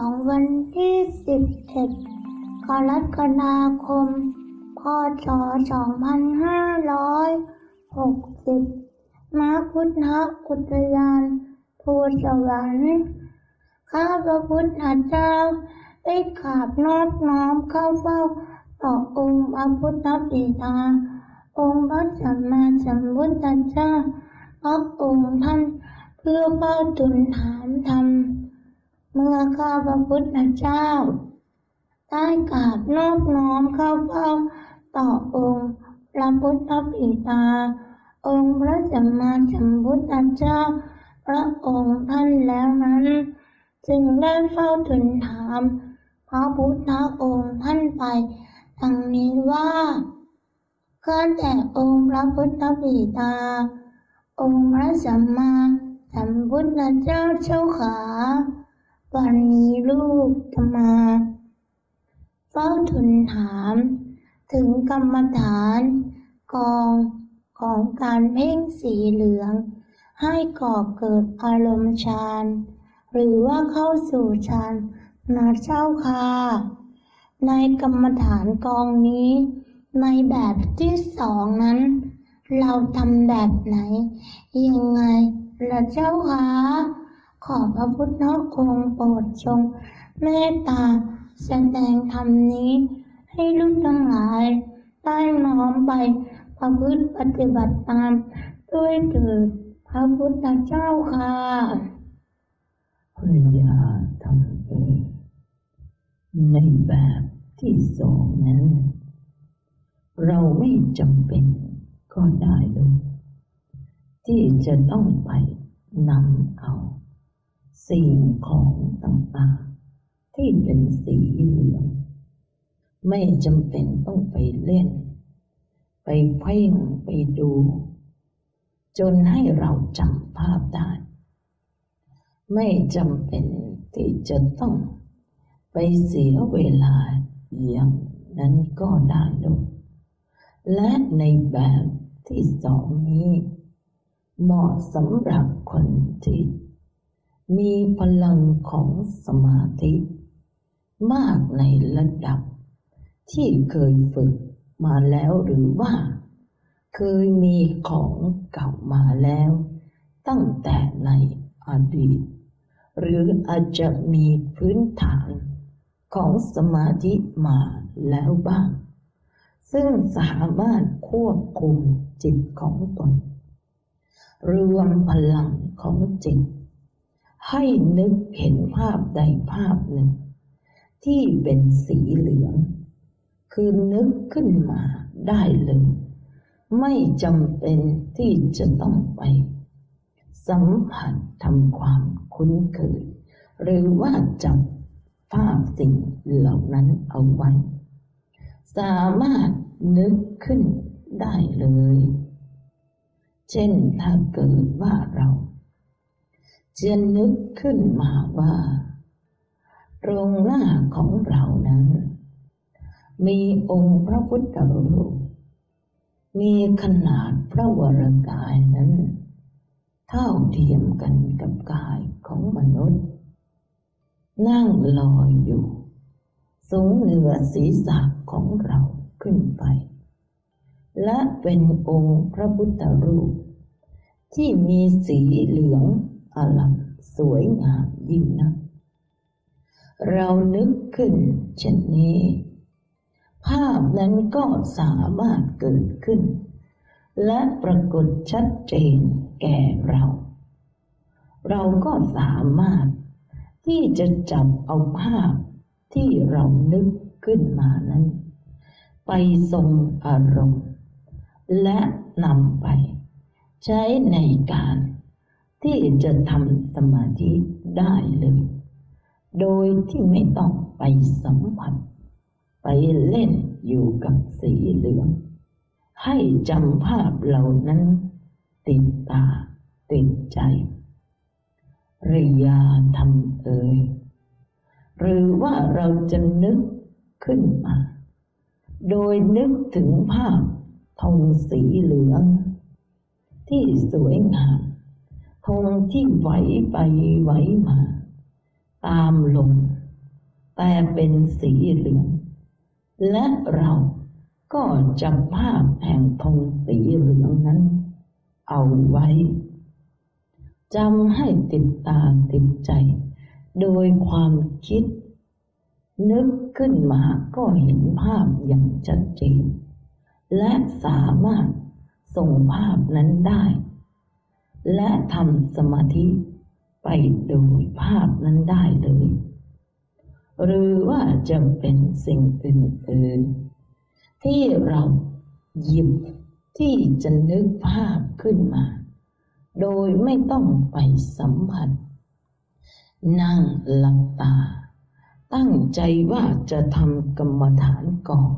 ของวันที่11กรกฎาคม พศ 2560มาพุทธอุทยานภูสวรรค์ข้าพระพุทธเจ้าได้ขาบนอบน้อมเข้าเฝ้าต่อองค์พระพุทธบิดาองค์พระสัมมาสัมพุทธเจ้าพระองค์ท่านเพื่อเฝ้าทูลถามธรรม เมื่อข้าพระพุทธเจ้า ได้กราบนอบน้อมเข้าเฝ้าต่อองค์พระพุทธบิดาองค์พระสัมมาสัมพุทธเจ้า พระองค์ท่านแล้วนั้น จึงได้เฝ้าทูลถาม พระพุทธองค์ท่านไปดังนี้ว่าข้าแต่องค์พระพุทธบิดาองค์พระสัมมาสัมพุทธเจ้าเจ้าขา วันนี้ลูกจะมาเฝ้าทูลถาม ถึงกรรมฐานกองของการเพ่งสีเหลือง ให้ก่อเกิดอารมณ์ฌานหรือว่าเข้าสู่ฌานนะเจ้าค่ะ ในกรรมฐานกองนี้ ในแบบที่สองนั้น เราทำแบบไหน ยังไงละเจ้าค่ะ ขอพระพุทธองค์โปรดทรงเมตตาแสดงธรรมนี้ ให้ลูกทั้งหลายได้น้อมไปประพฤติปฏิบัติตาม ด้วยเถิดพระพุทธเจ้าค่ะภรรยาทำเองในแบบที่สองนั้น เราไม่จำเป็นก็ได้ลูกที่จะต้องไปนำเอา สิ่งของต่างๆ ที่เป็นสีเหลืองไม่จำเป็นต้องไปเล่น ไปเพ่งไปดู จนให้เราจำภาพได้ ไม่จำเป็นที่จะต้องไปเสียเวลาอย่างนั้นก็ได้ลูกและในแบบที่สองนี้ เหมาะสำหรับคนที่ มีพลังของสมาธิ มากในระดับ ที่เคยฝึกมาแล้วหรือว่า เคยมีของเก่ามาแล้ว ตั้งแต่ในอดีต หรืออาจจะมีพื้นฐานของสมาธิมาแล้วบ้าง ซึ่งสามารถควบคุมจิตของตน รวมพลังของจิต ให้นึกเห็นภาพใดภาพหนึ่ง ที่เป็นสีเหลือง คือนึกขึ้นมาได้เลย ไม่จำเป็นที่จะต้องไป สัมผัสทำความคุ้นเคยหรือว่าจำภาพสิ่งเหล่านั้นเอาไว้ สามารถนึกขึ้นได้เลย เช่นถ้าเกิดว่าเรา จะนึกขึ้นมาว่าตรงหน้าของเรานั้น มีองค์พระพุทธรูป มีขนาดพระวรกายนั้น เท่าเทียมกันกับกายของมนุษย์ นั่งลอยอยู่ สูงเหนือศีรษะของเราขึ้นไป และเป็นองค์พระพุทธรูปที่มีสีเหลือง อลังสวยงามยิ่งนัก เรานึกขึ้นเช่นนี้ ภาพนั้นก็สามารถเกิดขึ้น และปรากฏชัดเจนแก่เรา เราก็สามารถที่จะจับเอาภาพที่เรานึกขึ้นมานั้น ไปทรงอารมณ์ และนำไป ใช้ในการ ที่จะทำสมาธิได้เลย โดยที่ไม่ต้องไปสัมผัส ไปเล่นอยู่กับสีเหลือง ให้จำภาพเหล่านั้น ติดตา ติดใจริยาทำเอ่ยหรือว่าเราจะนึกขึ้นมา โดยนึกถึงภาพทองสีเหลือง ที่สวยงาม ธงที่ไหวไปไหวมา ตามลมแต่เป็นสีเหลือง และเราก็จำภาพแห่งธงสีเหลืองนั้น เอาไว้จำให้ติดตาติดใจ โดยความคิด นึกขึ้นมาก็เห็นภาพอย่างชัดเจน และสามารถส่งภาพนั้นได้ และทำสมาธิไปดูภาพนั้นได้เลย หรือว่าจะเป็นสิ่งอื่นๆ ที่เราหยิบที่จะนึกภาพขึ้นมา โดยไม่ต้องไปสัมผัส นั่งหลับตา ตั้งใจว่าจะทำกรรมฐานก่อน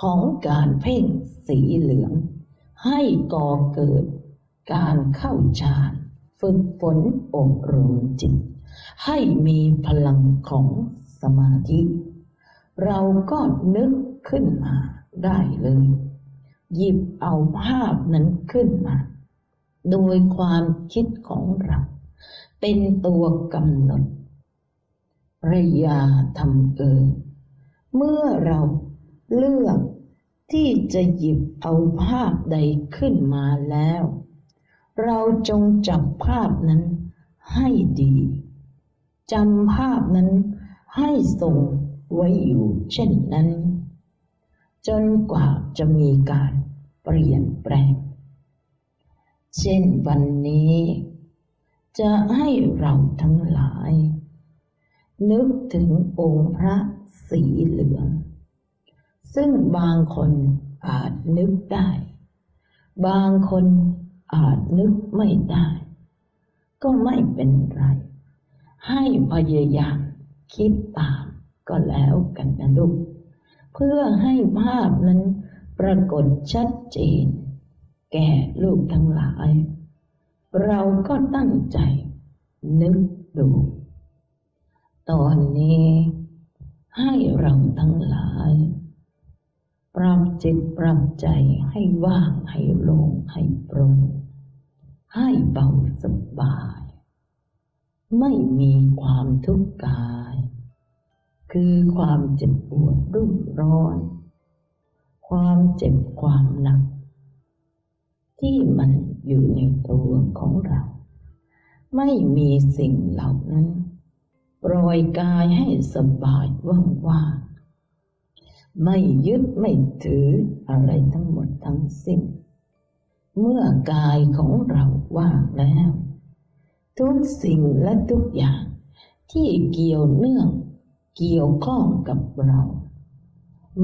ของการเพ่งสีเหลือง ให้ก่อเกิด การเข้าฌานฝึกฝนอบรมจิต ให้มีพลังของสมาธิ เราก็นึกขึ้นมาได้เลย หยิบเอาภาพนั้นขึ้นมา โดยความคิดของเรา เป็นตัวกำหนดระยาทำเอิเมื่อเราเลือกที่จะหยิบเอาภาพใดขึ้นมาแล้ว เราจงจับภาพนั้นให้ดีจำภาพนั้นให้ทรงไว้อยู่เช่นนั้น จนกว่าจะมีการเปลี่ยนแปลง เช่นวันนี้ จะให้เราทั้งหลาย นึกถึงองค์พระสีเหลือง ซึ่งบางคนอาจนึกได้ บางคน อาจนึกไม่ได้ ก็ไม่เป็นไร ให้พยายามคิดตามก็แล้วกันนะลูก เพื่อให้ภาพนั้นปรากฏชัดเจน แก่ลูกทั้งหลาย เราก็ตั้งใจ นึกดู ตอนนี้ให้เราทั้งหลาย ปรับจิตปรับใจให้ว่างให้โล่งให้โปร่งให้เบาสบาย ไม่มีความทุกข์กาย คือความเจ็บปวดรุ่มร้อน ความเจ็บความหนัก ที่มันอยู่ในตัวของเรา ไม่มีสิ่งเหล่านั้น ปล่อยกายให้สบายว่างๆ ไม่ยึดไม่ถืออะไรทั้งหมดทั้งสิ้น เมื่อกายของเราว่างแล้ว ทุกสิ่งและทุกอย่าง ที่เกี่ยวเนื่อง เกี่ยวข้องกับเรา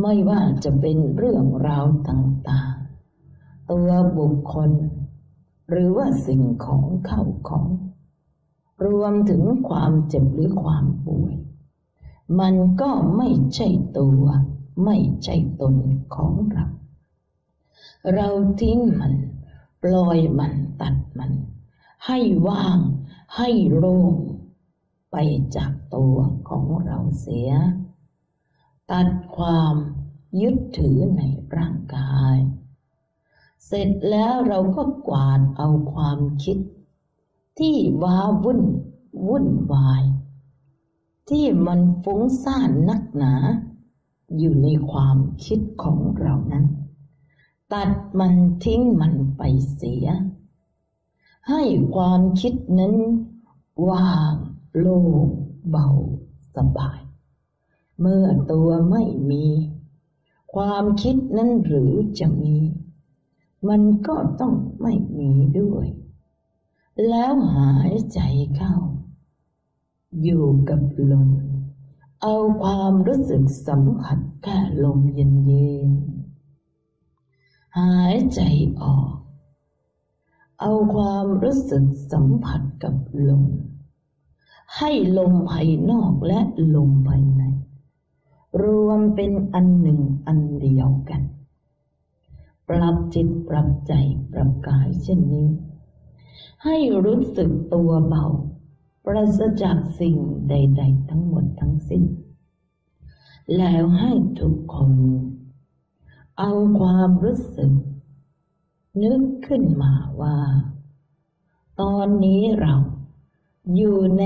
ไม่ว่าจะเป็นเรื่องราวต่างๆ ตัวบุคคล หรือว่าสิ่งของเข้าของ รวมถึงความเจ็บหรือความป่วย มันก็ไม่ใช่ตัว ไม่ใช่ตนของเรา เราทิ้งมัน ปล่อยมันตัดมัน ให้ว่าง ให้โล่งไปจากตัวของเราเสีย ตัดความยึดถือในร่างกาย เสร็จแล้วเราก็กวาดเอาความคิด ที่ว้าวุ่น วุ่นวาย ที่มันฟุ้งซ่านนักหนา อยู่ในความคิดของเรานั้น ตัดมันทิ้งมันไปเสีย ให้ความคิดนั้นว่างโล่งเบาสบาย เมื่อตัวไม่มี ความคิดนั้นหรือจะมี มันก็ต้องไม่มีด้วย แล้วหายใจเข้า อยู่กับลม เอาความรู้สึกสัมผัสแค่ลมเย็นๆ หายใจออก เอาความรู้สึกสัมผัสกับลม ให้ลมภายนอกและลมภายใน รวมเป็นอันหนึ่งอันเดียวกัน ปรับจิตปรับใจปรับกายเช่นนี้ ให้รู้สึกตัวเบา ปราศจากสิ่งใด ๆ ทั้งหมดทั้งสิ้น แล้วให้ทุกคน เอาความรู้สึก นึกขึ้นมาว่า ตอนนี้เราอยู่ใน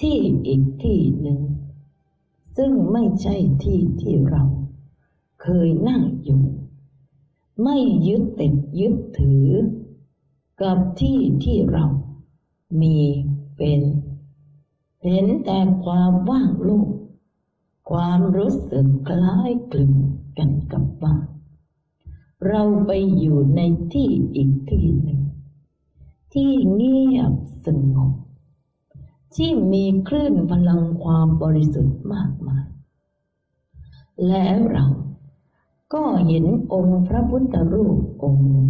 ที่อีกที่หนึ่ง ซึ่งไม่ใช่ที่ที่เรา เคยนั่งอยู่ ไม่ยึดติดยึดถือ กับที่ที่เรามี เป็น เห็นแต่ความว่างโลกความรู้สึกคล้ายคลึงกันกับว่าเราไปอยู่ในที่อีกที่หนึ่ง ที่เงียบสงบที่มีคลื่นพลังความบริสุทธิ์มากมาย แล้วเราก็เห็นองค์พระพุทธรูปองค์หนึ่ง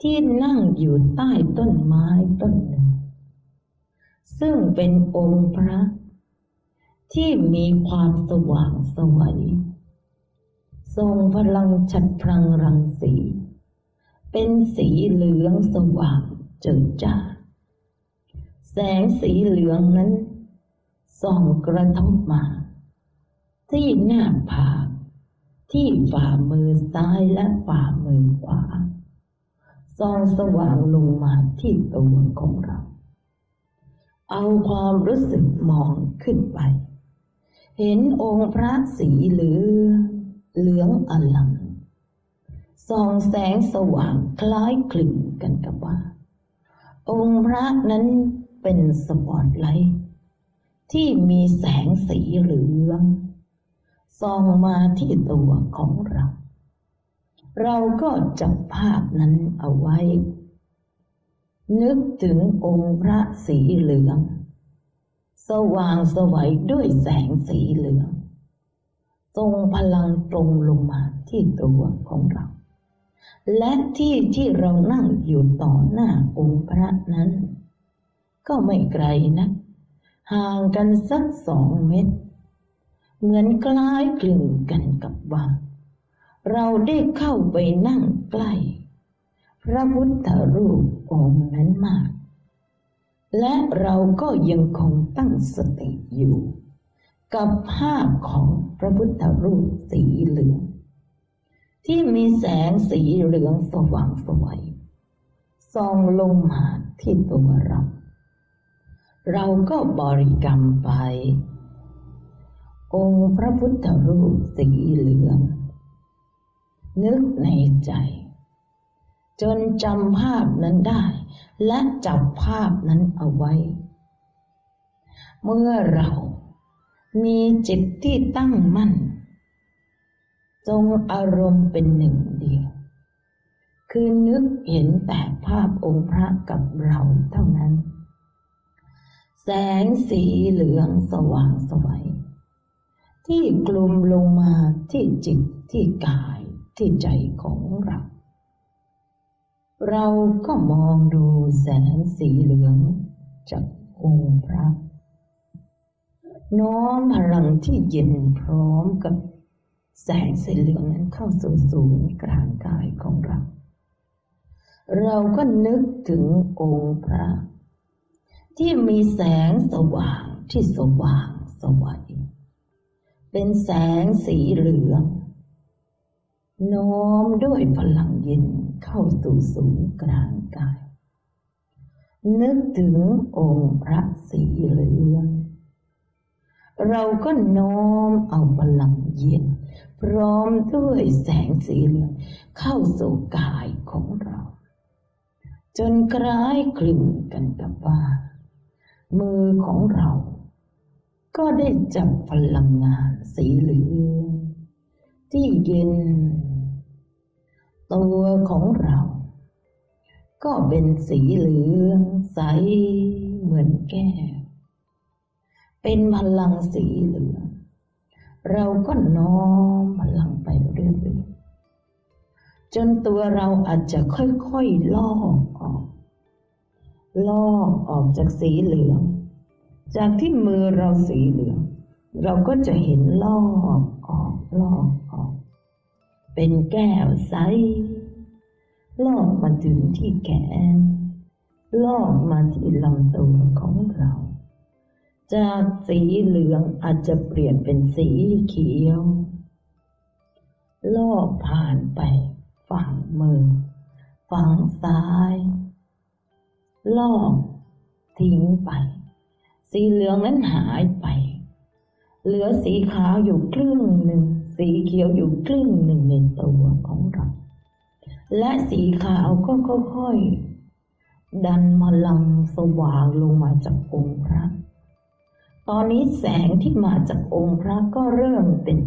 ที่นั่งอยู่ใต้ต้นไม้ต้นหนึ่ง ซึ่งเป็นองค์พระ ที่มีความสว่างสวย ทรงพลังฉัดพลังรังสี เป็นสีเหลืองสว่างเจิดจ้าแสงสีเหลืองนั้น ส่องกระทบมา ที่หน้าผากที่ฝ่ามือซ้ายและฝ่ามือขวาส่องสว่างลงมาที่ตัวของเรา เอาความรู้สึกมองขึ้นไป เห็นองค์พระสีเหลืองเหลืองอลังส่องแสงสว่างคล้ายคลึงกันกับว่า องค์พระนั้นเป็นสปอตไลท์ที่มีแสงสีเหลืองส่องมาที่ตัวของเรา เราก็จับภาพนั้นเอาไว้ นึกถึงองค์พระสีเหลือง สว่างสวัยด้วยแสงสีเหลือง ทรงพลังตรงลงมาที่ตัวของเรา และที่ที่เรานั่งอยู่ต่อหน้าองค์พระนั้น ก็ไม่ไกลนะห่างกันสักสองเมตร เหมือนคล้ายคลึงกันกับว่าเราได้เข้าไปนั่งใกล้ พระพุทธรูป องนั้นมาก และเราก็ยังคงตั้งสติอยู่ กับภาพของพระพุทธรูปสีเหลือง ที่มีแสงสีเหลืองสว่างสวยส่องลงมาที่ตัวเรา เราก็บริกรรมไป องค์พระพุทธรูปสีเหลือง นึกในใจ จนจำภาพนั้นได้ และจับภาพนั้นเอาไว้ เมื่อเรามีจิตที่ตั้งมั่นจงอารมณ์เป็นหนึ่งเดียว คือนึกเห็นแต่ภาพองค์พระกับเราเท่านั้น แสงสีเหลืองสว่างสวัย ที่กลุ่มลงมาที่จิตที่กายที่ใจของเรา เราก็มองดูแสงสีเหลืองจากองค์พระ น้อมพลังที่เย็นพร้อมกับแสงสีเหลืองนั้นเข้าสู่ศูนย์กลางกายของเรา เราก็นึกถึงองค์พระ ที่มีแสงสว่างที่สว่างสวัยเป็นแสงสีเหลือง น้อมด้วยพลังเย็น เข้าสู่ศูนย์กลางกาย นึกถึงองค์พระสีเหลืองเราก็น้อมเอาพลังเย็น พร้อมด้วยแสงสีเหลืองเข้าสู่กายของเรา จนคล้ายคลึงกันกับว่า มือของเรา ก็ได้จับพลังงานสีเหลืองที่เย็น ตัวของเรา ก็เป็นสีเหลืองใสเหมือนแก้วเป็นพลังสีเหลือง เราก็น้อมพลังไปเรื่อยๆจนตัวเราอาจจะค่อยๆลอกออกลอกออกจากสีเหลือง จากที่มือเราสีเหลือง เราก็จะเห็นลอกออกลอก เป็นแก้วใสลอกมาถึงที่แขนลอกมาที่ลำตัวของเรา จากสีเหลืองอาจจะเปลี่ยนเป็นสีเขียวลอกผ่านไปฝั่งมือ ฝั่งซ้าย ลอกทิ้งไป สีเหลืองนั้นหายไป เหลือสีขาวอยู่ครึ่งหนึ่ง สีเขียวอยู่ครึ่งหนึ่งในตัวของเรา และสีขาวก็ค่อยๆ ดันพลังสว่างลงมาจากองค์พระ ตอนนี้แสงที่มาจากองค์พระก็เริ่มเป็น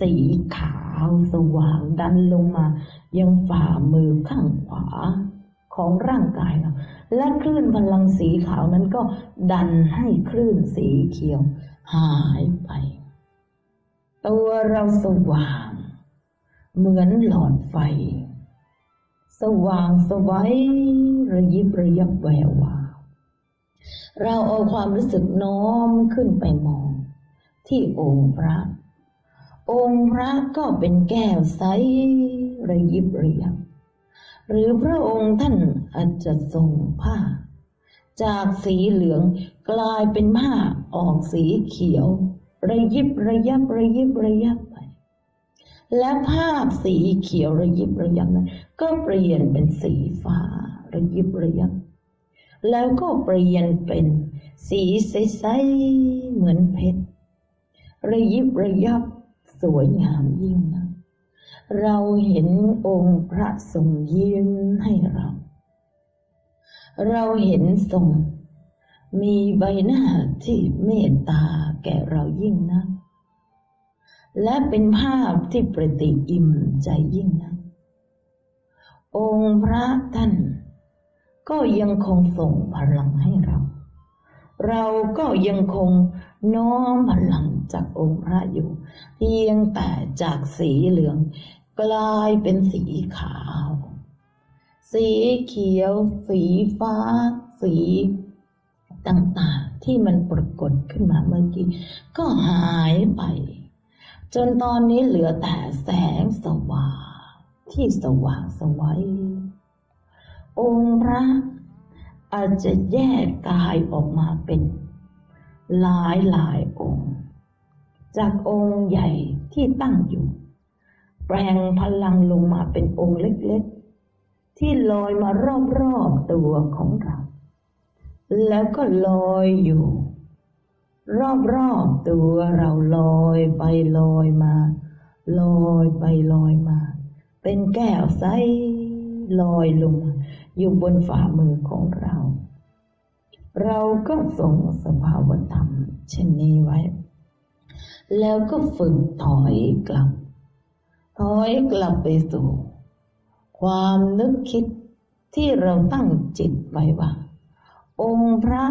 สีขาวสว่างดันลงมา ยังฝ่ามือข้างขวาของร่างกายเรา และคลื่นพลังสีขาวนั้นก็ดันให้คลื่นสีเขียวหายไป ตัวเราสว่าง เหมือนหลอดไฟ สว่างสวัยระยิบระยับแวววาวเราเอาความรู้สึกน้อมขึ้นไปมอง ที่องค์พระ องค์พระก็เป็นแก้วใสระยิบระยับ หรือพระองค์ท่านอาจจะทรงผ้า จากสีเหลืองกลายเป็นผ้าออกสีเขียว ระยิบระยับระยิบระยับไป และภาพสีเขียวระยิบระยับนั้นก็เปลี่ยนเป็นสีฟ้าระยิบระยับ แล้วก็เปลี่ยนเป็นสีใสๆเหมือนเพชรระยิบระยับสวยงามยิ่งนะเราเห็นองค์พระทรงยิ้มให้เรา เราเห็นทรง มีใบหน้าที่เมตตาแก่เรายิ่งนักและเป็นภาพที่ประติอิ่มใจยิ่งนักองค์พระท่านก็ยังคงส่งพลังให้เรา เราก็ยังคงน้อมพลังจากองค์พระอยู่ เพียงแต่จากสีเหลืองกลายเป็นสีขาว สีเขียว สีฟ้า สี ต่างๆ ที่มันปรากฏขึ้นมาเมื่อกี้ก็หายไป จนตอนนี้เหลือแต่แสงสว่างที่สว่างสวัยองค์พระอาจจะแยกกายออกมาเป็นหลายหลายองค์ จากองค์ใหญ่ที่ตั้งอยู่ แปลงพลังลงมาเป็นองค์เล็กๆ ที่ลอยมารอบๆตัวของเรา แล้วก็ลอยอยู่ รอบๆตัวเราลอยไปลอยมา ลอยไปลอยมา เป็นแก้วใสลอยลงมาอยู่บนฝ่ามือของเรา เราก็ส่งสภาวธรรมเช่นนี้ไว้ แล้วก็ฝึกถอยกลับ ถอยกลับไปสู่ ความนึกคิดที่เราตั้งจิตไว้ว่า องค์พระ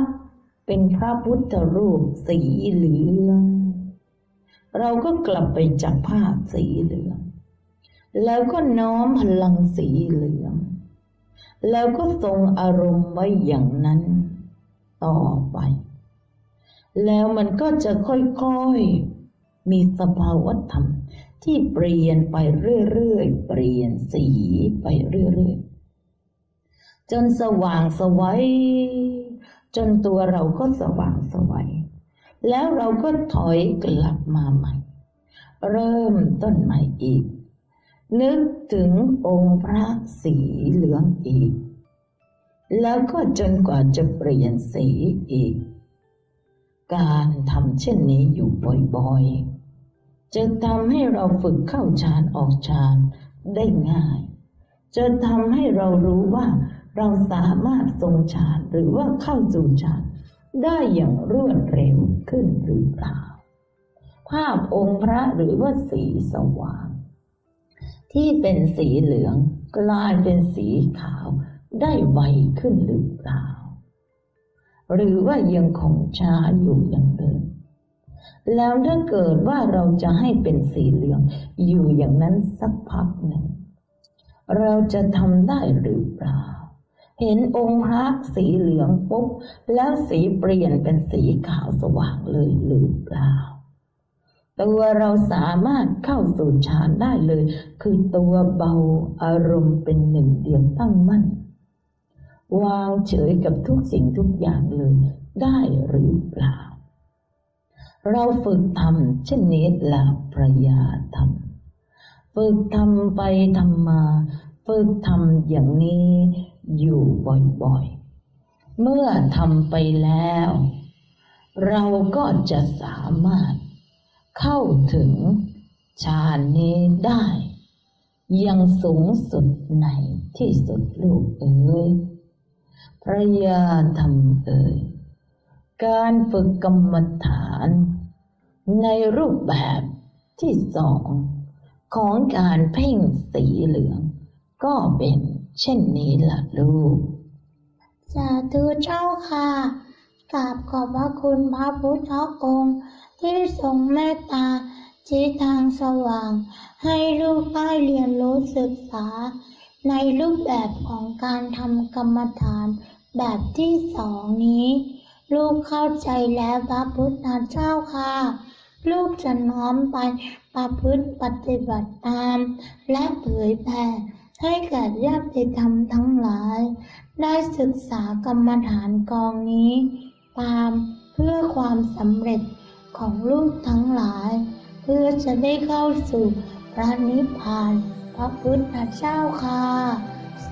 เป็นพระพุทธรูปสีเหลือง เราก็กลับไปจับภาพสีเหลือง แล้วก็น้อมพลังสีเหลือง แล้วก็ทรงอารมณ์ไว้อย่างนั้นต่อไป แล้วมันก็จะค่อยๆ มีสภาวธรรมที่เปลี่ยนไปเรื่อยๆ เปลี่ยนสีไปเรื่อยๆ จนสว่างสวัยจนตัวเราก็สว่างสวัยแล้วเราก็ถอยกลับมาใหม่ เริ่มต้นใหม่อีก นึกถึงองค์พระสีเหลืองอีก แล้วก็จนกว่าจะเปลี่ยนสีอีก การทำเช่นนี้อยู่บ่อยๆ จะทำให้เราฝึกเข้าฌานออกฌานได้ง่าย จะทำให้เรารู้ว่า เราสามารถทรงฌานหรือว่าเข้าสู่ฌานได้อย่างรวดเร็วขึ้นหรือเปล่า ภาพองค์พระหรือว่าสีสว่าง ที่เป็นสีเหลืองกลายเป็นสีขาว ได้ไวขึ้นหรือเปล่า หรือว่ายังคงช้าอยู่อย่างเดิมแล้วถ้าเกิดว่าเราจะให้เป็นสีเหลือง อยู่อย่างนั้นสักพักหนึ่ง เราจะทำได้หรือเปล่า เห็นองค์พระสีเหลืองปุ๊บ แล้วสีเปลี่ยนเป็นสีขาวสว่างเลยหรือเปล่า ตัวเราสามารถเข้าสู่ฌานได้เลย คือตัวเบาอารมณ์เป็นหนึ่งเดียวตั้งมั่น วางเฉยกับทุกสิ่งทุกอย่างเลยได้หรือเปล่า เราฝึกทำเช่นนี้ละประยาทำฝึกทำไปทำมา ฝึกทำอย่างนี้ อยู่บ่อยๆ เมื่อทำไปแล้ว เราก็จะสามารถเข้าถึงฌานนี้ได้ ยังสูงสุดในที่สุดลูกเอ๋ยพระยาธรรมเอ๋ยการฝึกกรรมฐาน ในรูปแบบที่สองของการเพ่งสีเหลืองก็เป็น เช่นนี้ล่ะลูก สาธุเจ้าค่ะกราบขอบพระคุณพระพุทธองค์ ที่ทรงเมตตาชี้ทางสว่าง ให้ลูกได้เรียนรู้ศึกษา ในรูปแบบของการทำกรรมฐานแบบที่สองนี้ ลูกเข้าใจแล้วพระพุทธเจ้าค่ะ ลูกจะน้อมไปประพฤติปฏิบัติตาม และเผยแผ่ ให้แก่ญาติธรรมทั้งหลาย ได้ศึกษากรรมฐานกองนี้ ตามเพื่อความสำเร็จของลูกทั้งหลาย เพื่อจะได้เข้าสู่พระนิพพานพระพุทธเจ้าค่ะ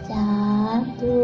สาธุ